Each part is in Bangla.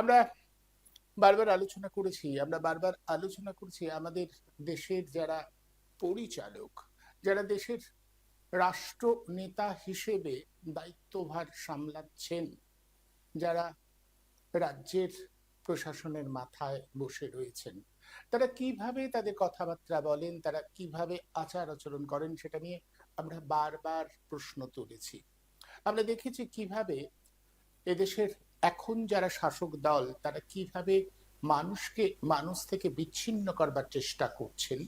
আমরা বারবার আলোচনা করেছি, আমরা বারবার আলোচনা করেছি আমাদের দেশের যারা পরিচালক, যারা দেশের রাষ্ট্র নেতা হিসেবে দায়িত্বভার সামলাচ্ছেন, যারা রাজ্যের প্রশাসনের মাথায় বসে রয়েছেন, তারা কীভাবে তাদের কথাবার্তা বলেন, তারা কীভাবে আচার আচরণ করেন সেটা নিয়ে আমরা বারবার প্রশ্ন তুলেছি। আমরা দেখেছি কীভাবে এদেশের এখন যারা শাসক দল, তারা কীভাবে মানুষকে, মানুষ থেকে বিচ্ছিন্ন করবার চেষ্টা করছেন?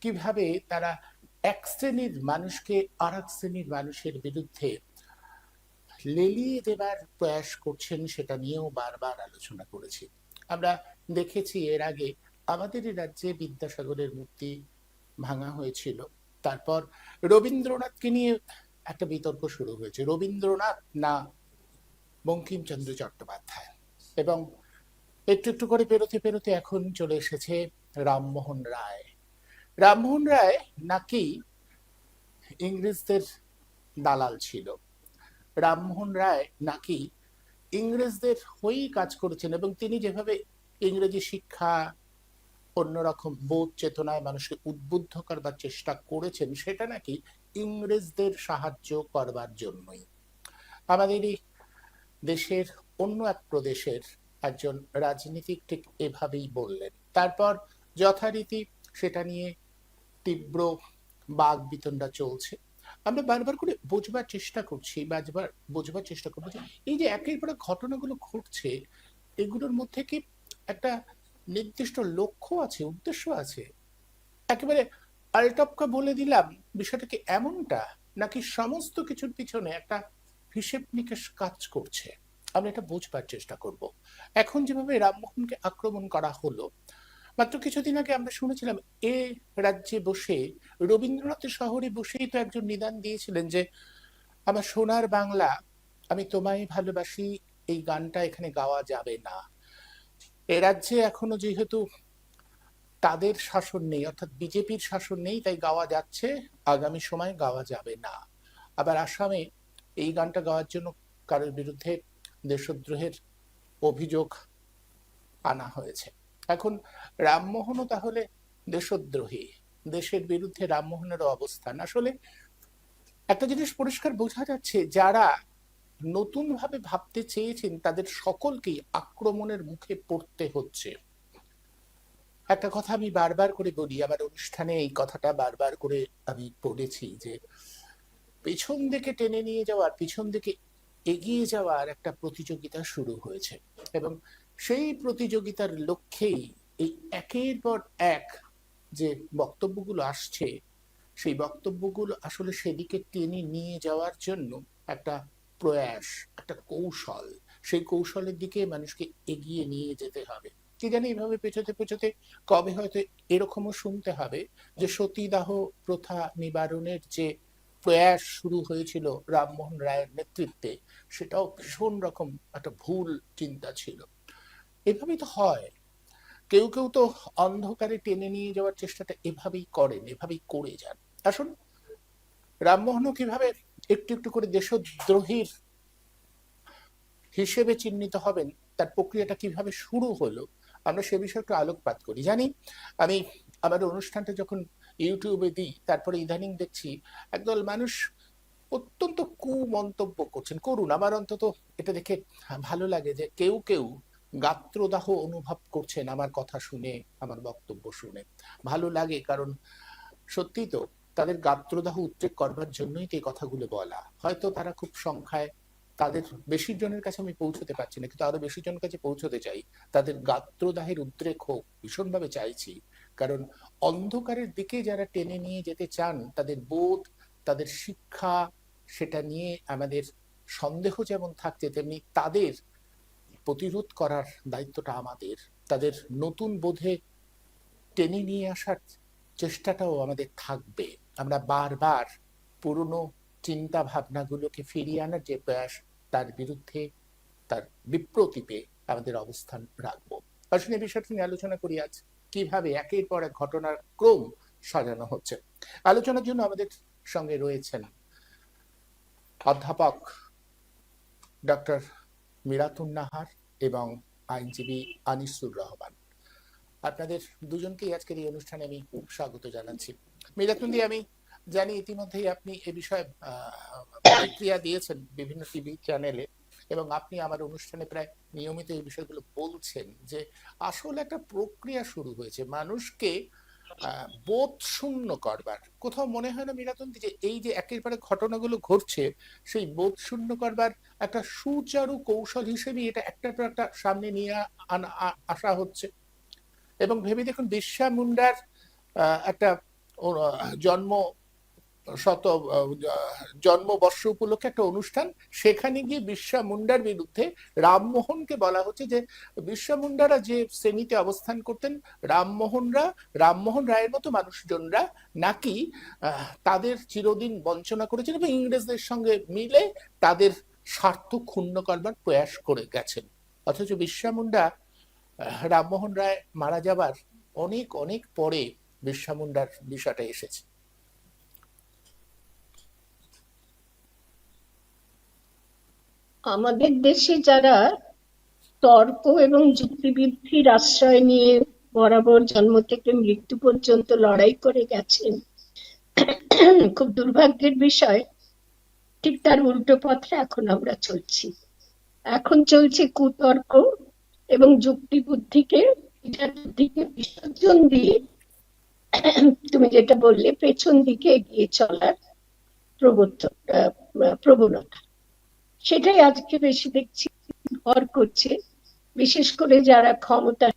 কীভাবে তারা এক শ্রেণির মানুষকে আর এক শ্রেণির মানুষের বিরুদ্ধে লেলিয়ে দেবার প্রয়াস করছেন, সেটা নিয়েও বারবার আলোচনা করেছি। আমরা দেখেছি এর আগে আমাদের রাজ্যে বিদ্যাসাগরের মূর্তি ভাঙা হয়েছিল। তারপর রবীন্দ্রনাথকে নিয়ে একটা বিতর্ক শুরু হয়েছে। রবীন্দ্রনাথ না বঙ্কিমচন্দ্র চট্টোপাধ্যায়। এবং একটু একটু করে পেরোতে পেরোতে এখন চলে এসেছে রামমোহন রায়। রামমোহন রায় নাকি ইংরেজদের দালাল ছিল। রামমোহন রায় নাকি ইংরেজদের হয়েই কাজ করেছেন এবং তিনি যেভাবে ইংরেজি শিক্ষা, অন্যরকম বোধ চেতনায় মানুষকে উদ্বুদ্ধ করবার চেষ্টা করেছেন, সেটা নাকি ইংরেজদের সাহায্য করবার জন্যই। আমাদেরই দেশের অন্য এক প্রদেশের একজন রাজনীতিক ঠিক এভাবেই বললেন। তারপর যথারীতি সেটা নিয়ে তীব্র বাঘ বিতণ্ডা চলছে। আমরা বারবার করে বোঝবার চেষ্টা করছি, বারবার বোঝবার চেষ্টা করব এই যে একের পর ঘটনাগুলো ঘটছে, এগুলোর মধ্যে কি একটা নির্দিষ্ট লক্ষ্য আছে, উদ্দেশ্য আছে? একেবারে আলটপকা বলে দিলাম, বিষয়টা কি এমনটা? নাকি সমস্ত কিছুর পিছনে একটা হিসেব নিকেশ কাজ করছে। আমরা এটা বোঝবার চেষ্টা করব। এখন যেভাবে রামমোহনকে আক্রমণ করা হলো, মাত্র কিছুদিন আগে আমরা শুনেছিলাম, এ রাজ্যে বসে রবীন্দ্রনাথের শহরে বসেই তো একজন নিদান দিয়েছিলেন যে, আমার সোনার বাংলা, আমি তোমায় ভালোবাসি, এই গানটা এখানে গাওয়া যাবে না। এ রাজ্যে এখনও যেহেতু তাদের শাসন নেই, অর্থাৎ বিজেপির শাসন নেই, তাই গাওয়া যাচ্ছে, আগামী সময় গাওয়া যাবে না। আবার আসামে এই গানটা গাওয়ার জন্য কারোর বিরুদ্ধে দেশদ্রোহের অভিযোগ আনা হয়েছে। এখন রামমোহনও তাহলে দেশদ্রোহী। দেশের বিরুদ্ধে রামমোহনেরও অবস্থান। আসলে একটা জিনিস পরিষ্কার বোঝা যাচ্ছে, যারা নতুন ভাবে ভাবতে চেয়েছেন তাদের সকলকেই আক্রমণের মুখে পড়তে হচ্ছে। একটা কথা আমি বারবার করে বলি, আমার অনুষ্ঠানে এই কথাটা বারবার করে আমি বলেছি যে পেছন দিকে টেনে নিয়ে যাওয়ার, পিছন দিকে এগিয়ে যাওয়ার একটা প্রতিযোগিতা শুরু হয়েছে। এবং সেই প্রতিযোগিতার লক্ষ্যেই এই একের পর এক যে বক্তব্যগুলো আসছে, সেই বক্তব্যগুলো আসলে সেদিকে টেনে নিয়ে যাওয়ার জন্য একটা প্রয়াস, একটা কৌশল। সেই কৌশলের দিকে মানুষকে এগিয়ে নিয়ে যেতে হবে। কি জানি এইভাবে পেছোতে পেছোতে কবে হয়তো এরকমও শুনতে হবে যে সতীদাহ প্রথা নিবারণের যে প্রয়াস শুরু হয়েছিল রামমোহন রায়ের নেতৃত্বে। সেটাও ভীষণ রকম একটা ভুল চিন্তা ছিল। এভাবেই তো হয়। কেউ কেউ তো অন্ধকারে টেনে নিয়ে যাওয়ার চেষ্টাটা এভাবেই করেন, এভাবেই করে যান। আসুন, রামমোহনও কীভাবে একটু একটু করে দেশদ্রোহীর হিসেবে চিহ্নিত হবেন, তার প্রক্রিয়াটা কীভাবে শুরু হলো, আমরা সে বিষয়ে একটু আলোকপাত করি। জানি, আমি আমার অনুষ্ঠানটা যখন ইউটিউবে দিই, তারপরে ইদানিং দেখছি একদল মানুষ অত্যন্ত কুমন্তব্য করছেন। করুন, আমার অন্তত এটা দেখে ভালো লাগে যে কেউ কেউ গাত্রদাহ অনুভব করছেন আমার কথা শুনে, আমার বক্তব্য শুনে। ভালো লাগে কারণ সত্যি তো তাদের গাত্রদাহ উদ্রেক করবার জন্যই তো এই কথাগুলো বলা। হয়তো তারা খুব সংখ্যায় তাদের বেশি জনের কাছে আমি পৌঁছতে পারছি না, কিন্তু আরও বেশি জনের কাছে পৌঁছতে চাই। তাদের গাত্রদাহের উদ্রেক হোক, ভীষণভাবে চাইছি। কারণ অন্ধকারের দিকে যারা টেনে নিয়ে যেতে চান, তাদের বোধ, তাদের শিক্ষা, সেটা নিয়ে আমাদের সন্দেহ যেমন থাকছে, তেমনি তাদের প্রতিরোধ করার দায়িত্বটা আমাদের। তাদের নতুন বোধে টেনে নিয়ে আসার চেষ্টাটাও আমাদের থাকবে। আমরা বারবার পুরনো চিন্তা ভাবনাগুলোকে ফিরিয়ে আনার যে প্রয়াস, তার বিরুদ্ধে, তার বিপ্রতীপে আমাদের অবস্থান রাখব। আসলে বিষয়টি নিয়ে আলোচনা করি আজ। কীভাবে একের পর এক ঘটনার ক্রম সাজানো হচ্ছে। আলোচনার জন্য আমাদের সঙ্গে রয়েছেন অধ্যাপক ডক্টর মিরাতুন নাহার এবং আইনজীবী আনিসুর রহমান। আপনাদের দুজনকেই আজকের এই অনুষ্ঠানে আমি স্বাগত জানাচ্ছি। মিরাতুন মিরাতুন্দি আমি জানি ইতিমধ্যেই আপনি এ বিষয়ে প্রতিক্রিয়া দিয়েছেন বিভিন্ন টিভি চ্যানেলে। এবং আপনি আমার অনুষ্ঠানে প্রায় নিয়মিত এই বিষয়গুলো বলছেন যে আসলে একটা প্রক্রিয়া শুরু হয়েছে। মানুষকে বোধ শূন্য করবার। কোথাও মনে হয় না মিরাতন্তি যে এই যে একের পরে ঘটনাগুলো ঘটছে, সেই বোধ শূন্য করবার একটা সুচারু কৌশল হিসেবে এটা একটার পর একটা সামনে নিয়ে আনা আসা হচ্ছে। এবং ভেবে দেখুন বিরসা মুন্ডার একটা জন্ম শত জন্মবর্ষ উপলক্ষে একটা অনুষ্ঠান। সেখানে গিয়ে বিশ্বা মুন্ডার বিরুদ্ধে রামমোহনকে বলা হচ্ছে যে, বিরসা মুন্ডারা যে শ্রেণীতে অবস্থান করতেন, রামমোহনরা, রামমোহন রায়ের মতো মানুষজনরা নাকি তাদের চিরদিন বঞ্চনা করেছেন এবং ইংরেজদের সঙ্গে মিলে তাদের স্বার্থ ক্ষুণ্ণ করবার প্রয়াস করে গেছেন। অথচ বিশ্বা মুন্ডা রামমোহন রায় মারা যাবার অনেক অনেক পরে বিরসা মুন্ডার বিষয়টা এসেছে। আমাদের দেশে যারা তর্ক এবং যুক্তিবৃদ্ধির আশ্রয় নিয়ে বরাবর জন্ম থেকে মৃত্যু পর্যন্ত লড়াই করে গেছেন, খুব দুর্ভাগ্যের বিষয়, ঠিক তার উল্টো পথে এখন আমরা চলছি। এখন চলছে কুতর্ক এবং যুক্তি বুদ্ধিকে বিসর্জন দিয়ে, তুমি যেটা বললে, পেছন দিকে এগিয়ে চলার প্রবর্তন প্রবণতা। সেটাই আজকে বেশি দেখছি, ভর করছে। বিশেষ করে যারা ক্ষমতা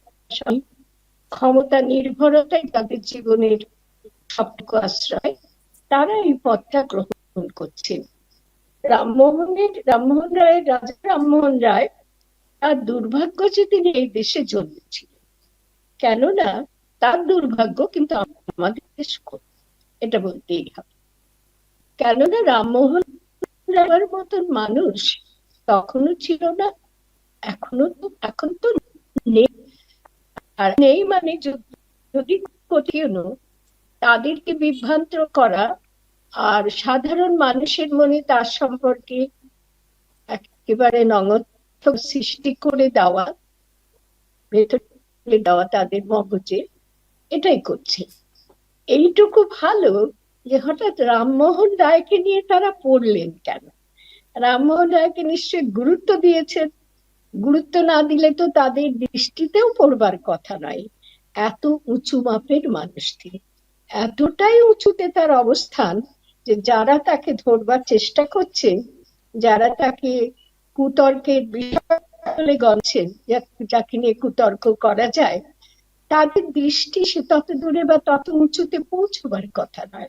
ক্ষমতা নির্ভরতাই তাদের জীবনের সবটুকু আশ্রয় তারা এই পথটা গ্রহণ করছেন রামমোহনের, রামমোহন রায়ের রাজা রামমোহন রায়, তার দুর্ভাগ্য যে তিনি এই দেশে জন্মেছিলেন। কেননা তার দুর্ভাগ্য কিন্তু আমাদের দেশ। এটা বলতেই হবে। কেননা রামমোহন রায়ের মতন মানুষ তখনও ছিল না এখনও তো, এখন তো নেই। আর নেই মানে যদি কোথাও তাদেরকে বিভ্রান্ত করা আর সাধারণ মানুষের মনে তার সম্পর্কে একেবারে নঙর্থক সৃষ্টি করে দেওয়া, ভেতরে দেওয়া তাদের মগজে, এটাই করছে। এইটুকু ভালো যে হঠাৎ রামমোহন রায়কে নিয়ে তারা পড়লেন কেন? রামমোহন রায়কে নিশ্চয়ই গুরুত্ব দিয়েছেন। গুরুত্ব না দিলে তো তাদের দৃষ্টিতেও পড়বার কথা নয়। এত উঁচু মাপের মানুষ তিনি এতটাই উঁচুতে তার অবস্থান যে যারা তাকে ধরবার চেষ্টা করছে, যারা তাকে কুতর্কের বিষয় যা- যাকে নিয়ে কুতর্ক করা যায়, তাদের দৃষ্টি সে তত দূরে বা তত উঁচুতে পৌঁছবার কথা নয়।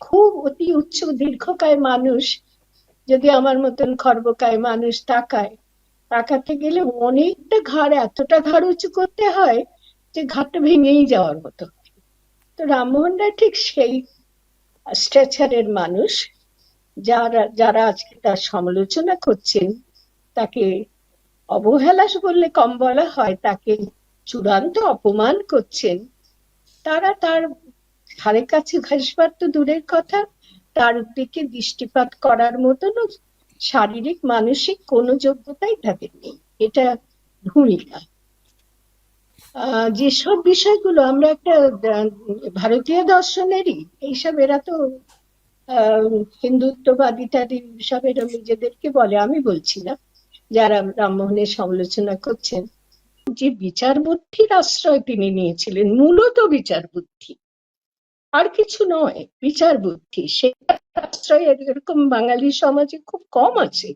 খুব অতি উচ্চ দীর্ঘকায় মানুষ, যদি আমার মতন খর্বকায় মানুষ তাকায়, তাকাতে গেলে অনেকটা ঘাড়, এতটা ঘাড় উঁচু করতে হয় যে ঘাটটা ভেঙেই যাওয়ার মতো তো রামমোহন রায় ঠিক সেই স্ট্রেচারের মানুষ, যারা যারা আজকে তার সমালোচনা করছেন, তাকে অবহেলা বললে কম বলা হয়, তাকে চূড়ান্ত অপমান করছেন, তারা তার ধারে কাছে ঘাসবার তো দূরের কথা। তার দিকে দৃষ্টিপাত করার মতনও শারীরিক, মানসিক কোনো যোগ্যতাই তাদের নেই। এটা ভূমিকা যেসব বিষয়গুলো আমরা একটা ভারতীয় দর্শনেরই, এইসব এরা তো হিন্দুত্ববাদী টাদি সব এরা নিজেদেরকে বলে, আমি বলছি না, যারা রামমোহনের সমালোচনা করছেন। যে বিচার বুদ্ধির আশ্রয় তিনি নিয়েছিলেন, মূলত বিচার বুদ্ধি আর কিছু নয়, বিচার বুদ্ধি। সে আশ্রয় এরকম বাঙালি সমাজে খুব কম আছে।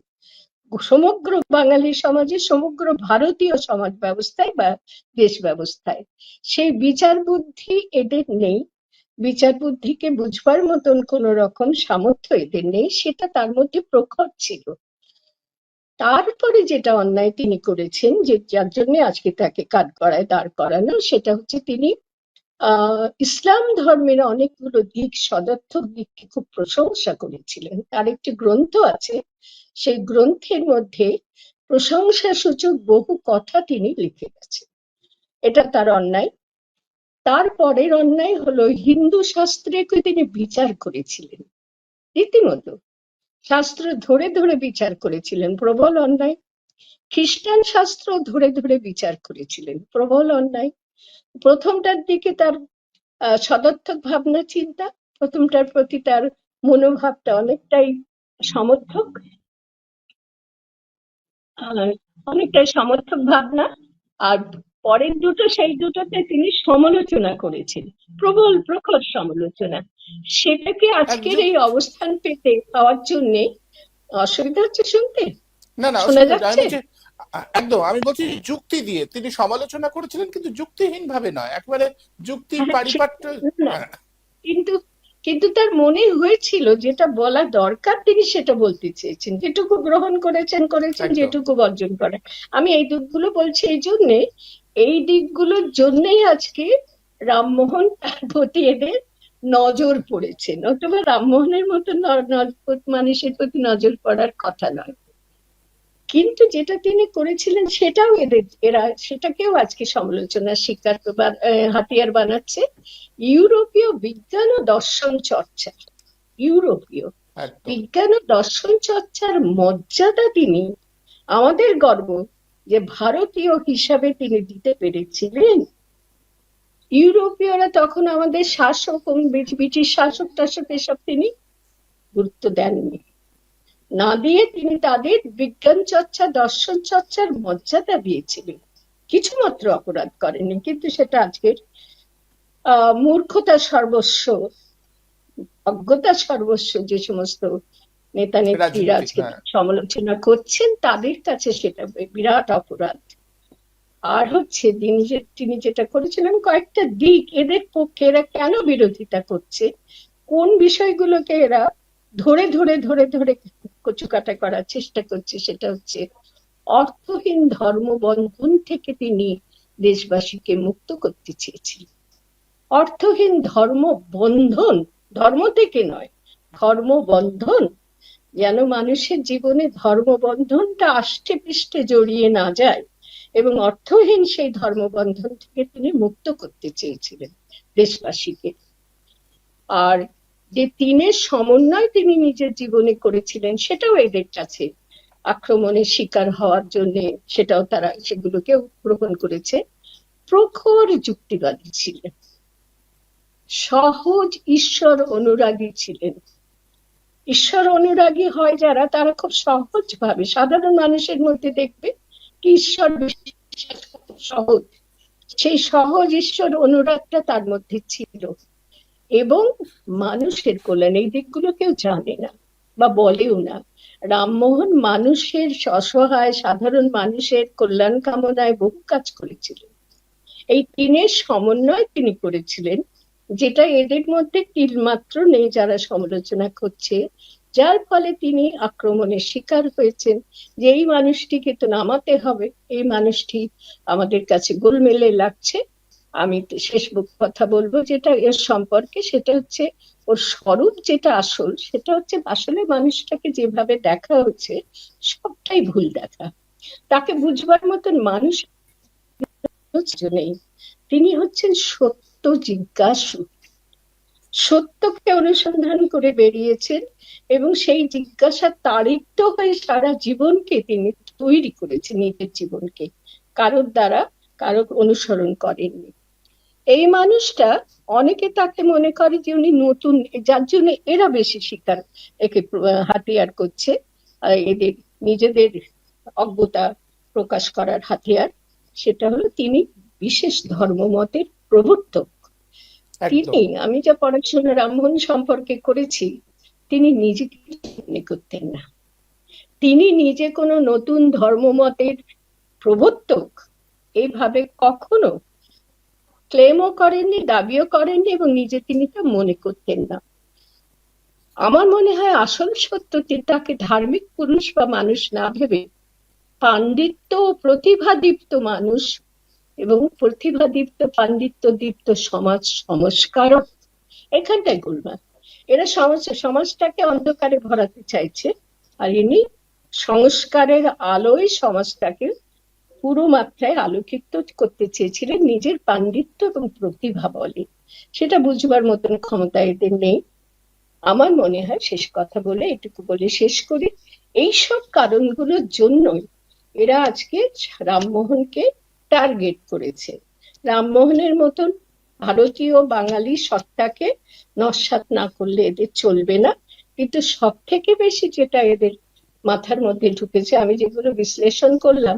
সমগ্র বাঙালি সমাজে সমগ্র ভারতীয় সমাজ ব্যবস্থায় বা দেশ ব্যবস্থায় সেই বিচার বুদ্ধি এদের নেই। বিচার বুদ্ধিকে বুঝবার মতন কোন রকম সামর্থ্য এদের নেই, সেটা তার মধ্যে প্রখর ছিল। তারপরে যেটা অন্যায় তিনি করেছেন, যে যার জন্য আজকে তাকে কাঠ করায় দাঁড় করানো, সেটা হচ্ছে তিনি আহ, ইসলাম ধর্মের অনেকগুলো দিক সদার্থক দিককে খুব প্রশংসা করেছিলেন। তার একটি গ্রন্থ আছে, সেই গ্রন্থের মধ্যে প্রশংসা সূচক বহু কথা তিনি লিখে গেছেন। এটা তার অন্যায়। তারপরের অন্যায় হলো হিন্দু শাস্ত্রকে তিনি বিচার করেছিলেন। রীতিমতো শাস্ত্র ধরে ধরে বিচার করেছিলেন, প্রবল অন্যায়। খ্রিস্টান শাস্ত্র ধরে ধরে বিচার করেছিলেন, প্রবল অন্যায়। প্রথমটার দিকে তার সদর্থক ভাবনা চিন্তা প্রথমটার প্রতি তার মনোভাবটা অনেকটাই সমর্থক। অনেকটাই সমর্থক ভাবনা। আর পরের দুটো সেই দুটোতে তিনি সমালোচনা করেছেন প্রবল প্রখর সমালোচনা। সেটাকে আজকের এই অবস্থান পেতে পাওয়ার জন্যে অসুবিধা হচ্ছে শুনতে? না না শোনা যাচ্ছে? একদম আমি বলছি যুক্তি দিয়ে। তিনি সমালোচনা করেছিলেন কিন্তু যুক্তিহীন ভাবে নয় একবারে যুক্তি হ্যাঁ, পারিপাট্য কিন্তু কিন্তু তার মনে হয়েছিল যেটা বলা দরকার তিনি সেটা বলতে চেয়েছেন। যেটুকু গ্রহণ করেছেন করেছেন যেটুকু বর্জন করেন। আমি এই দিকগুলো বলছি এই জন্যে এই দিকগুলোর জন্যই আজকে রামমোহন তার প্রতি এদের নজর পড়েছে। নতুবা রামমোহনের মতো ন- ন- মানুষের প্রতি নজর পড়ার কথা নয়। কিন্তু যেটা তিনি করেছিলেন সেটাও এদের এরা সেটাকেও আজকে সমালোচনার শিকার হাতিয়ার বানাচ্ছে। ইউরোপীয় বিজ্ঞান ও দর্শন চর্চা ইউরোপীয় বিজ্ঞান ও দর্শন চর্চার মর্যাদা তিনি আমাদের গর্ব যে ভারতীয় হিসাবে তিনি দিতে পেরেছিলেন। ইউরোপীয়রা তখন আমাদের শাসক ব্রিটিশ শাসক টাসক এসব তিনি গুরুত্ব দেননি। না দিয়ে তিনি তাদের বিজ্ঞান চর্চা দর্শন চর্চার মর্যাদা দিয়েছিলেন। কিছুমাত্র অপরাধ করেননি কিন্তু সেটা আজকের আহ মূর্খতা সর্বস্ব অজ্ঞতা সর্বস্ব যে সমস্ত নেতা নেত্রীরা আজকে হ্যাঁ। সমালোচনা করছেন তাদের কাছে সেটা বিরাট অপরাধ। আর হচ্ছে তিনি যে তিনি যেটা করেছিলেন কয়েকটা দিক এদের পক্ষে এরা কেন বিরোধিতা করছে? কোন বিষয়গুলোকে এরা ধরে ধরে ধরে ধরে কচুকাটা করার চেষ্টা করছে, সেটা হচ্ছে অর্থহীন ধর্মবন্ধন থেকে তিনি দেশবাসীকে মুক্ত করতে চেয়েছিলেন অর্থহীন ধর্ম বন্ধন ধর্ম থেকে নয় ধর্ম বন্ধন যেন মানুষের জীবনে ধর্ম বন্ধনটা আষ্টে পৃষ্ঠে জড়িয়ে না যায় এবং অর্থহীন সেই ধর্মবন্ধন থেকে তিনি মুক্ত করতে চেয়েছিলেন দেশবাসীকে। আর যে তিনের সমন্বয় তিনি নিজের জীবনে করেছিলেন, সেটাও এদের কাছে আক্রমণের শিকার হওয়ার জন্য সেটাও তারা সেগুলোকেও গ্রহণ করেছে। প্রখর যুক্তিবাদী ছিলেন। সহজ ঈশ্বর অনুরাগী ছিলেন। ঈশ্বর অনুরাগী হয় যারা, তারা খুব সহজ ভাবে সাধারণ মানুষের মধ্যে দেখবে কি ঈশ্বর সহজ। সেই সহজ ঈশ্বর অনুরাগটা তার মধ্যে ছিল। এবং মানুষের কল্যাণ এই দিকগুলো কেউ জানে না বা বলেও না। রামমোহন মানুষের অসহায়, সাধারণ মানুষের কল্যাণ কামনায় বহু কাজ করেছিলেন। এই তিনের সমন্বয় তিনি করেছিলেন, যেটা এদের মধ্যে তিলমাত্র নেই যারা সমালোচনা করছে, যার ফলে তিনি আক্রমণের শিকার হয়েছেন যে এই মানুষটিকে তো নামাতে হবে, এই মানুষটি আমাদের কাছে গোলমেলে লাগছে আমি শেষ কথা বলব যেটা এর সম্পর্কে, সেটা হচ্ছে ওর স্বরূপ যেটা আসল, সেটা হচ্ছে আসলে মানুষটাকে যেভাবে দেখা হচ্ছে, সবটাই ভুল দেখা। তাকে বুঝবার মতন মানুষ নেই। তিনি হচ্ছেন সত্য জিজ্ঞাসু। সত্যকে অনুসন্ধান করে বেরিয়েছেন এবং সেই জিজ্ঞাসা তাড়িত হয়ে সারা জীবনকে তিনি তৈরি করেছেন নিজের জীবনকে। কারোর দ্বারা কারও অনুসরণ করেননি। এই মানুষটা অনেকে তাকে মনে করে যে উনি নতুন যার জন্য এরা বেশি শিকার একে হাতিয়ার করছে এদের নিজেদের অজ্ঞতা প্রকাশ করার হাতিয়ার। সেটা হলো তিনি বিশেষ ধর্মমতের প্রবর্তক। তিনি আমি যা পড়াশোনা রামমোহন সম্পর্কে করেছি তিনি নিজেকে মনে করতেন না। তিনি নিজে কোনো নতুন ধর্মমতের প্রবর্তক এইভাবে কখনো ক্লেমও করেননি, দাবিও করেননি এবং নিজে তিনি তা মনে করতেন না। আমার মনে হয় আসল সত্যটি তাকে ধার্মিক পুরুষ বা মানুষ না ভেবে পাণ্ডিত্য ও প্রতিভাদীপ্ত মানুষ এবং প্রতিভাদীপ্ত পাণ্ডিত্য দীপ্ত সমাজ সংস্কারক এখানটায় গোলমাল। এরা সমাজ, সমাজটাকে অন্ধকারে ভরাতে চাইছে আর ইনি সংস্কারের আলোয় সমাজটাকে পুরো মাত্রায় আলোকিত করতে চেয়েছিলেন নিজের পাণ্ডিত্য এবং প্রতিভা বলে। সেটা বুঝবার মতন ক্ষমতা এদের নেই। আমার মনে হয় শেষ কথা বলে এটুকু বলে শেষ করি। এইসব কারণগুলোর জন্যই এরা আজকে রামমোহনকে টার্গেট করেছে। রামমোহনের মতন ভারতীয় বাঙালি সত্তাকে নস্যাৎ না করলে এদের চলবে না। কিন্তু সব থেকে বেশি যেটা এদের মাথার মধ্যে ঢুকেছে, আমি যেগুলো বিশ্লেষণ করলাম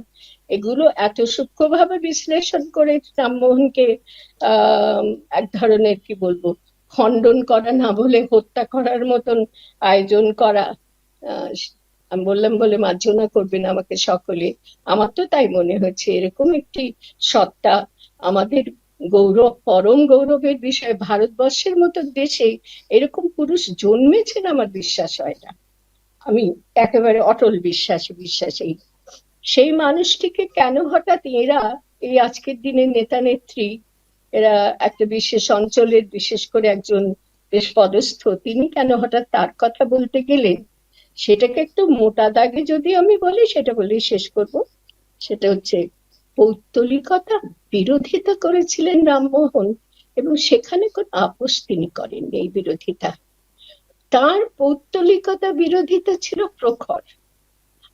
এগুলো এত সূক্ষ্মভাবে বিশ্লেষণ করে রামমোহনকে আহ, এক ধরনের কি বলব, খণ্ডন করা না বলে হত্যা করার মতন আয়োজন করা আমি বললাম বলে মার্জনা করবেন আমাকে সকলে। আমার তো তাই মনে হচ্ছে, এরকম একটি সত্তা আমাদের গৌরব, পরম গৌরবের বিষয় ভারতবর্ষের মতো দেশে এরকম পুরুষ জন্মেছেন আমার বিশ্বাস হয় না। আমি একেবারে অটল বিশ্বাসী বিশ্বাসী সেই মানুষটিকে কেন হঠাৎ এরা, এই আজকের দিনের নেতা নেত্রী, এরা একটা বিশেষ অঞ্চলের, বিশেষ করে একজন বেশ পদস্থ, তিনি কেন হঠাৎ তার কথা বলতে গেলেন? সেটাকে একটু মোটা দাগে যদি আমি বলি, সেটা বলেই শেষ করব। সেটা হচ্ছে, পৌত্তলিকতা বিরোধিতা করেছিলেন রামমোহন এবং সেখানে কোন আপোষ তিনি করেননি এই বিরোধিতা। তার পৌত্তলিকতা বিরোধিতা ছিল প্রখর।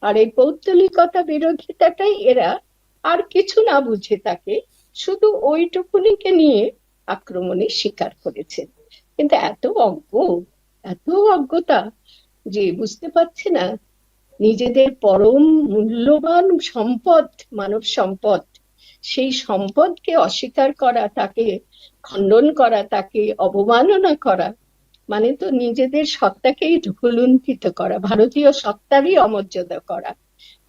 আর এই পৌত্তলিকতা বিরোধিতাটাই এরা আর কিছু না বুঝে তাকে, শুধু ওইটুকুনিকে নিয়ে আক্রমণে স্বীকার করেছেন কিন্তু এত অজ্ঞ, এত অজ্ঞতা যে বুঝতে পারছে না, নিজেদের পরম মূল্যবান সম্পদ, মানব সম্পদ, সেই সম্পদকে অস্বীকার করা, তাকে খণ্ডন করা, তাকে অবমাননা করা মানে তো নিজেদের সত্তাকেই ভুলুণ্ঠিত করা, ভারতীয় সত্তারই অমর্যাদা করা,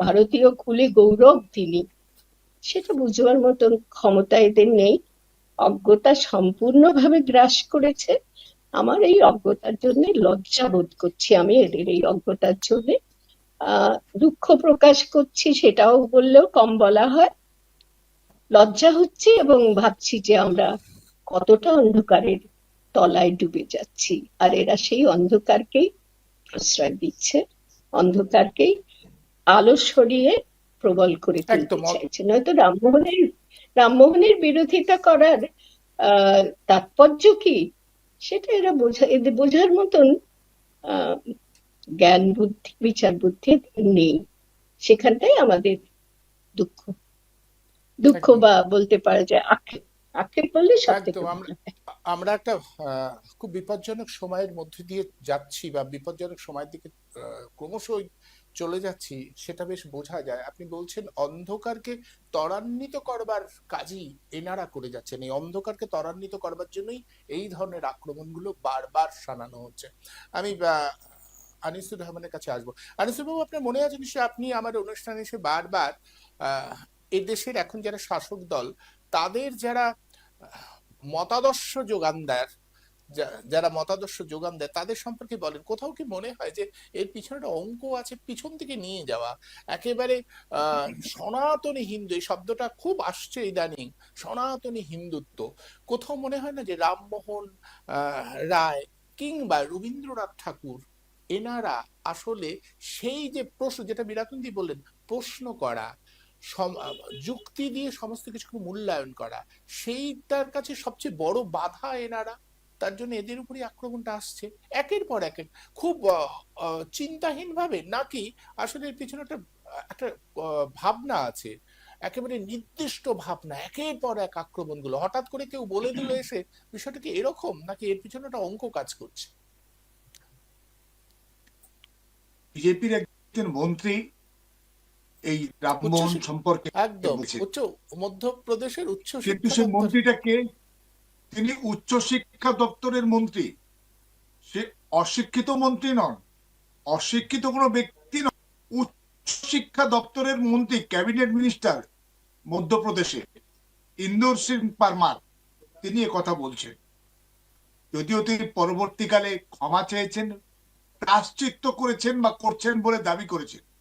ভারতীয় কুলে গৌরব তিনি। সেটা বুঝবার মতন ক্ষমতা এদের নেই। অজ্ঞতা সম্পূর্ণভাবে গ্রাস করেছে। আমার এই অজ্ঞতার জন্য লজ্জা বোধ করছি আমি এদের এই অজ্ঞতার জন্য। দুঃখ প্রকাশ করছি সেটাও বললেও কম বলা হয়। লজ্জা হচ্ছে এবং ভাবছি যে আমরা কতটা অন্ধকারের তলায় ডুবে যাচ্ছি। আর এরা সেই অন্ধকারকেই প্রশ্রয় দিচ্ছে অন্ধকারকেই আলো সরিয়ে প্রবল করে তুলতে চাইছে। নয়তো রামমোহনের রামমোহনের বিরোধিতা করার তাৎপর্য কি? সেটা এরা বোঝা এদের বোঝার মতন আহ জ্ঞান বুদ্ধি বিচার বুদ্ধি নেই। সেখানটাই আমাদের দুঃখ। দুঃখ বা বলতে পারা যায় আক্ষেপ। আক্ষেপ বললে সব থেকে আমরা- একটা খুব বিপজ্জনক সময়ের মধ্যে দিয়ে যাচ্ছি বা বিপজ্জনক সময়ের দিকে ক্রমশই চলে যাচ্ছি সেটা বেশ বোঝা যায়। আপনি বলছেন অন্ধকারকে ত্বরান্বিত করবার কাজই এনারা করে যাচ্ছেন। এই অন্ধকারকে ত্বরান্বিত করবার জন্যই এই ধরনের আক্রমণগুলো বারবার শানানো হচ্ছে। আমি আনিসুর রহমানের কাছে আসব। আনিসুর বাবু আপনার মনে আছে নিশ্চয়ই আপনি আমার অনুষ্ঠানে এসে বারবার আহ, এ দেশের এখন যারা শাসক দল তাদের যারা মতাদর্শ যোগান দেয় যারা মতাদর্শ যোগান দেয়, তাদের সম্পর্কে বলেন। কোথাও কি মনে হয় যে এর পিছনে একটা অঙ্ক আছে, পিছন থেকে নিয়ে যাওয়া? একেবারে সনাতনী হিন্দু, এই শব্দটা খুব আসছে ইদানিং, সনাতনী হিন্দুত্ব। কোথাও মনে হয় না যে রামমোহন রায় কিংবা রবীন্দ্রনাথ ঠাকুর, এনারা আসলে সেই যে প্রশ্ন, যেটা বিরাকুন্দি বললেন, প্রশ্ন করা যুক্তি দিয়ে সমস্ত কিছুকে মূল্যায়ন করা, সেইটার কাছে সবচেয়ে বড় বাধা এনারা। তার জন্য এদের উপরই আক্রমণটা আসছে। একের পর এক, খুব চিন্তাহীন ভাবে নাকি আসলে এর পিছনে একটা একটা ভাবনা আছে। একেবারে নির্দিষ্ট ভাবনা, একের পর এক আক্রমণগুলো। হঠাৎ করে কেউ বলে দিল এসে, বিষয়টা কি এরকম নাকি এর পিছনে একটা অঙ্ক কাজ করছে? বিজেপির একজন মন্ত্রী এই রামমোহন সম্পর্কে একদম উচ্চ মধ্যপ্রদেশের উচ্চ কিন্তু সেই দপ্তর- মন্ত্রীটাকে তিনি উচ্চ শিক্ষা দপ্তরের মন্ত্রী। সে অশিক্ষিত মন্ত্রী নন। অশিক্ষিত কোনো ব্যক্তি নন। উচ্চ শিক্ষা দপ্তরের মন্ত্রী ক্যাবিনেট মিনিস্টার মধ্যপ্রদেশে ইন্দোর সিং পারমার। তিনি কথা বলছেন। যদিও তিনি পরবর্তীকালে ক্ষমা চেয়েছেন প্রাশ্চিত্য করেছেন বা করছেন বলে দাবি করেছেন।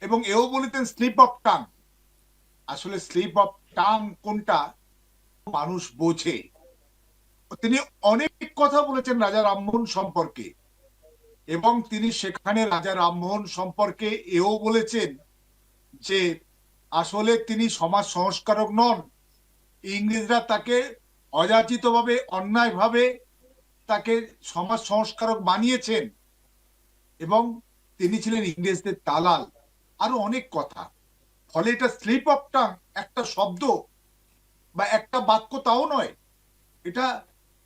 এবং এও বলেছেন স্লিপ অফ টাং। আসলে স্লিপ অফ টাং কোনটা? মানুষ বোঝে। তিনি অনেক কথা বলেছেন রাজা রামমোহন সম্পর্কে। এবং তিনি সেখানে রাজা রামমোহন সম্পর্কে এও বলেছেন যে, আসলে তিনি সমাজ সংস্কারক নন। ইংরেজরা তাকে অযাচিতভাবে, অন্যায়ভাবে তাকে সমাজ সংস্কারক বানিয়েছেন। এবং তিনি ছিলেন ইংরেজদের দালাল। আরও অনেক কথা। ফলে এটা স্লিপ অফ টাং একটা শব্দ বা একটা বাক্য তাও নয়, এটা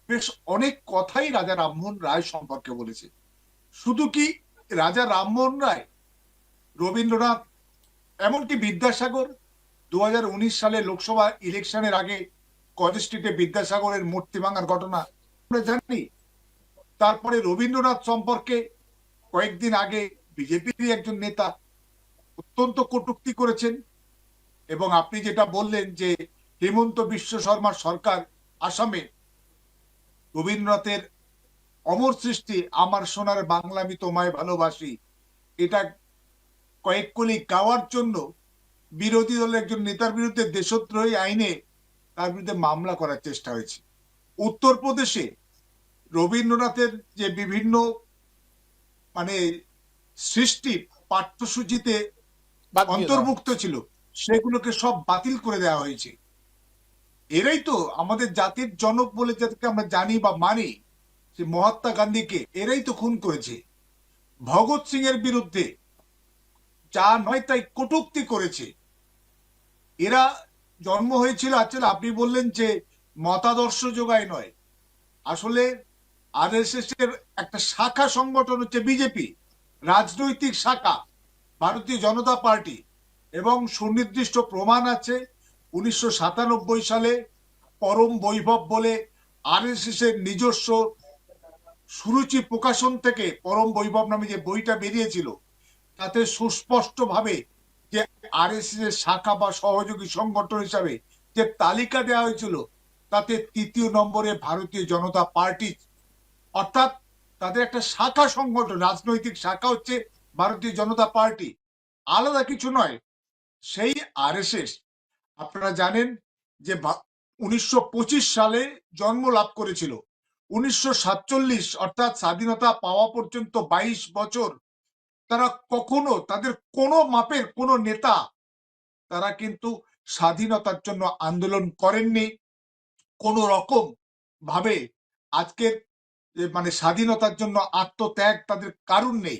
বেশ অনেক কথাই রাজা রামমোহন রায় সম্পর্কে বলেছে। শুধু কি রাজা রামমোহন রায়, রবীন্দ্রনাথ, এমনকি বিদ্যাসাগর দু হাজার উনিশ সালে লোকসভা ইলেকশনের আগে কলেজ স্ট্রিটে বিদ্যাসাগরের মূর্তি ভাঙার ঘটনা আমরা জানি। তারপরে রবীন্দ্রনাথ সম্পর্কে কয়েকদিন আগে বিজেপির একজন নেতা অত্যন্ত কটূক্তি করেছেন এবং আপনি যেটা বললেন যে হেমন্ত বিশ্ব শর্মার সরকার আসামে রবীন্দ্রনাথের অমর সৃষ্টি, আমার সোনার বাংলা আমি তোমায় ভালোবাসি, এটা কয়েক কলি গাওয়ার জন্য বিরোধী দলের একজন নেতার বিরুদ্ধে দেশদ্রোহী আইনে তার বিরুদ্ধে মামলা করার চেষ্টা হয়েছে উত্তরপ্রদেশে রবীন্দ্রনাথের যে বিভিন্ন মানে সৃষ্টি পাঠ্যসূচিতে। অন্তর্ভুক্ত ছিল। সেগুলোকে সব বাতিল করে দেওয়া হয়েছে। এরাই তো আমাদের জাতির জনক বলে যাদেরকে আমরা জানি বা মানি, সে মহাত্মা গান্ধীকে, এরাই তো খুন করেছে। ভগৎ সিং এর বিরুদ্ধে যা নয় তাই কটূক্তি করেছে। এরা জন্ম হয়েছিল আসলে আপনি বললেন যে মতাদর্শ যোগায় নয়। আসলে আরএসএস এর একটা শাখা সংগঠন হচ্ছে বিজেপি, রাজনৈতিক শাখা। ভারতীয় জনতা পার্টি এবং সুনির্দিষ্ট প্রমাণ আছে উনিশশো সাতানব্বই সালে পরম বৈভব বলে আরএসএস এর নিজস্ব সুরুচি প্রকাশন থেকে পরম বৈভব নামে যে বইটা বেরিয়েছিল, তাতে সুস্পষ্ট ভাবে যে আরএসএস এর শাখা বা সহযোগী সংগঠন হিসাবে যে তালিকা দেওয়া হয়েছিল, তাতে তৃতীয় নম্বরে ভারতীয় জনতা পার্টি, অর্থাৎ তাদের একটা শাখা সংগঠন, রাজনৈতিক শাখা হচ্ছে ভারতীয় জনতা পার্টি আলাদা কিছু নয়, সেই আরএসএস আপনারা জানেন যে উনিশশো পঁচিশ সালে জন্ম লাভ করেছিল। উনিশশো সাতচল্লিশ, অর্থাৎ স্বাধীনতা পাওয়া পর্যন্ত ২২ বছর, তারা কখনো তাদের কোনো মাপের কোনো নেতা তারা কিন্তু স্বাধীনতার জন্য আন্দোলন করেননি। কোন রকম ভাবে আজকের মানে স্বাধীনতার জন্য আত্মত্যাগ তাদের কারণ নেই।